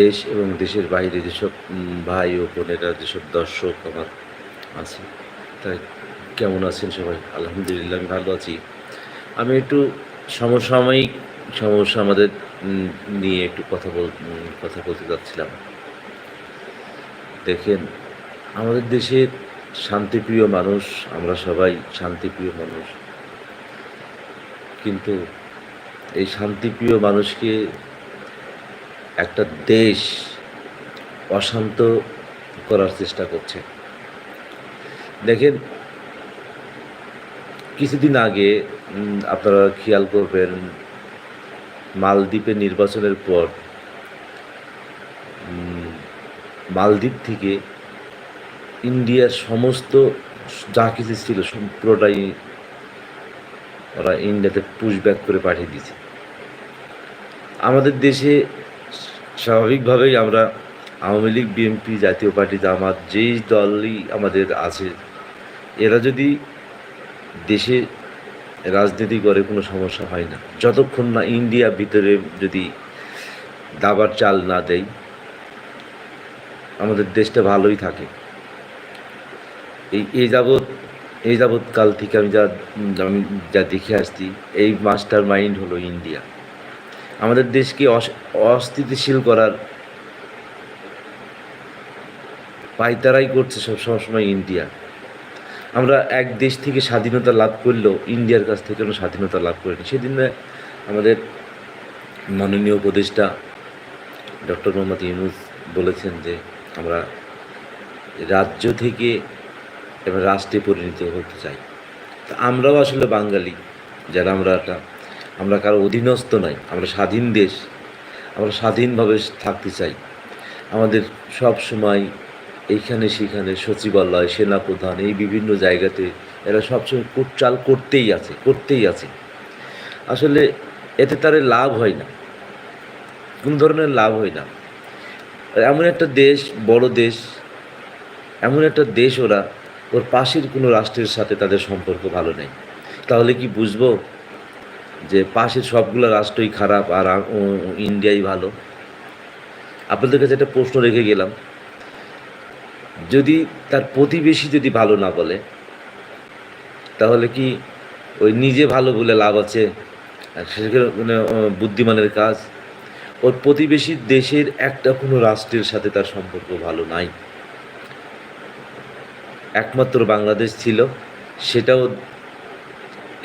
দেশ এবং দেশের বাইরে যেসব ভাই ও বোনেরা, যেসব দর্শক আমার আছে, তাই কেমন আছেন সবাই? আলহামদুলিল্লাহ, আমি ভালো আছি। আমি একটু সমসাময়িক, সমস্যা আমাদের নিয়ে একটু কথা বল কথা বলতে চাচ্ছিলাম দেখেন, আমাদের দেশের শান্তিপ্রিয় মানুষ, আমরা সবাই শান্তিপ্রিয় মানুষ। কিন্তু এই শান্তিপ্রিয় মানুষকে একটা দেশ অশান্ত করার চেষ্টা করছে। দেখেন, কিছুদিন আগে আপনারা খেয়াল করবেন, মালদ্বীপে নির্বাচনের পর মালদ্বীপ থেকে ইন্ডিয়ার সমস্ত যা কিছু ছিল পুরোটাই ওরা ইন্ডিয়াতে পুশব্যাক করে পাঠিয়ে দিয়েছে। আমাদের দেশে স্বাভাবিকভাবেই আমরা আওয়ামী লীগ, বিএনপি, জাতীয় পার্টি, জামাত, যেই দলই আমাদের আছে, এরা যদি দেশে রাজনীতি করে, কোনো সমস্যা হয় না। যতক্ষণ না ইন্ডিয়া ভিতরে যদি দাবার চাল না দেয়, আমাদের দেশটা ভালোই থাকে। এই এই যাবৎ, এই যাবৎকাল থেকে আমি যা আমি যা দেখে আসছি, এই মাস্টার মাইন্ড হলো ইন্ডিয়া। আমাদের দেশকে অস- অস্থিতিশীল করার পাইতারাই করছে সব, সবসময় ইন্ডিয়া। আমরা এক দেশ থেকে স্বাধীনতা লাভ করলেও ইন্ডিয়ার কাছ থেকে কোনো স্বাধীনতা লাভ করিনি সেদিন আমাদের মাননীয় উপদেষ্টা ডক্টর মোহাম্মদ ইউনুস বলেছেন যে, আমরা রাজ্য থেকে এবার রাষ্ট্রে পরিণত হতে চাই। তা আমরাও আসলে বাঙালি, যারা আমরা একটা আমরা কারও অধীনস্থ নয় আমরা স্বাধীন দেশ, আমরা স্বাধীনভাবে থাকতে চাই। আমাদের সব সময় এইখানে সেখানে সচিবালয়, সেনাপ্রধান, এই বিভিন্ন জায়গাতে এরা সবসময় চাল করতেই আছে করতেই আছে। আসলে এতে তার লাভ হয় না, কোনো ধরনের লাভ হয় না। এমন একটা দেশ, বড় দেশ, এমন একটা দেশ ওরা, ওর পাশের কোনো রাষ্ট্রের সাথে তাদের সম্পর্ক ভালো নেই। তাহলে কি বুঝব? যে পাশের সবগুলো রাষ্ট্রই খারাপ আর ইন্ডিয়াই ভালো। আপনাদের কাছে একটা প্রশ্ন রেখে গেলাম। যদি তার প্রতিবেশী যদি ভালো না বলে তাহলে কি ওই নিজে ভালো বলে লাভ আছে? সেখানে মানে, বুদ্ধিমানের কাজ। ওর প্রতিবেশী দেশের একটা কোনো রাষ্ট্রের সাথে তার সম্পর্ক ভালো নাই। একমাত্র বাংলাদেশ ছিল সেটাও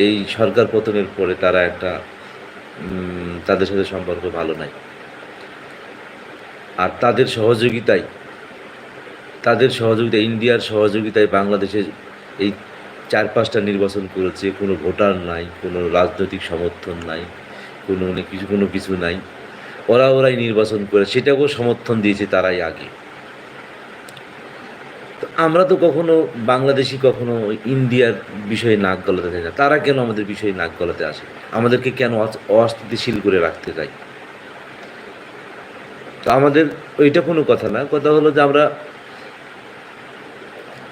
এই সরকার পতনের পরে তারা একটা তাদের সাথে সম্পর্ক ভালো নাই। আর তাদের সহযোগিতায়, তাদের সহযোগিতা ইন্ডিয়ার সহযোগিতায় বাংলাদেশে এই চার পাঁচটা নির্বাচন করেছে। কোনো ভোটার নাই, কোনো রাজনৈতিক সমর্থন নাই, কোনো কিছু কোনো কিছু নাই। ওরা ওরাই নির্বাচন করে, সেটাকেও সমর্থন দিয়েছে তারাই আগে। তো আমরা তো কখনো বাংলাদেশি, কখনো ইন্ডিয়ার বিষয়ে নাক গলাতে চাই না। তারা কেন আমাদের বিষয়ে নাক গলাতে আসে? আমাদেরকে কেন অস- অস্থিতিশীল করে রাখতে চাই তো আমাদের ওইটা কোনো কথা না। কথা হলো যে আমরা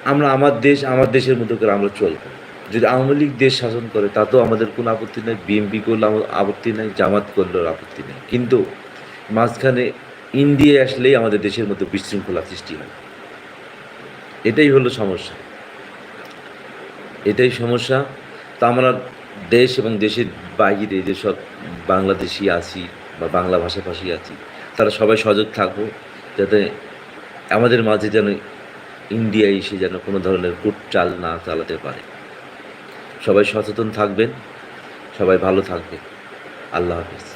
আমরা আমার দেশ, আমার দেশের মতো করে আমরা চলবো। যদি আওয়ামী লীগ দেশ শাসন করে, তাতেও আমাদের কোনো আপত্তি নেই। বিএনপি করলে আপত্তি নেই, জামাত করলেও আপত্তি নেই। কিন্তু মাঝখানে ইন্ডিয়া আসলেই আমাদের দেশের মতো বিশৃঙ্খলা সৃষ্টি হয়। এটাই হলো সমস্যা। এটাই সমস্যা। তা আমরা দেশ এবং দেশের বাইরে যেসব বাংলাদেশি আছি বা বাংলা ভাষাভাষী আছি, তারা সবাই সজাগ থাকব যাতে আমাদের মাঝে যেন ইন্ডিয়া এসে যেন কোনো ধরনের কুট চাল না চালাতে পারে। সবাই সচেতন থাকবেন, সবাই ভালো থাকবেন। আল্লাহ হাফিজ।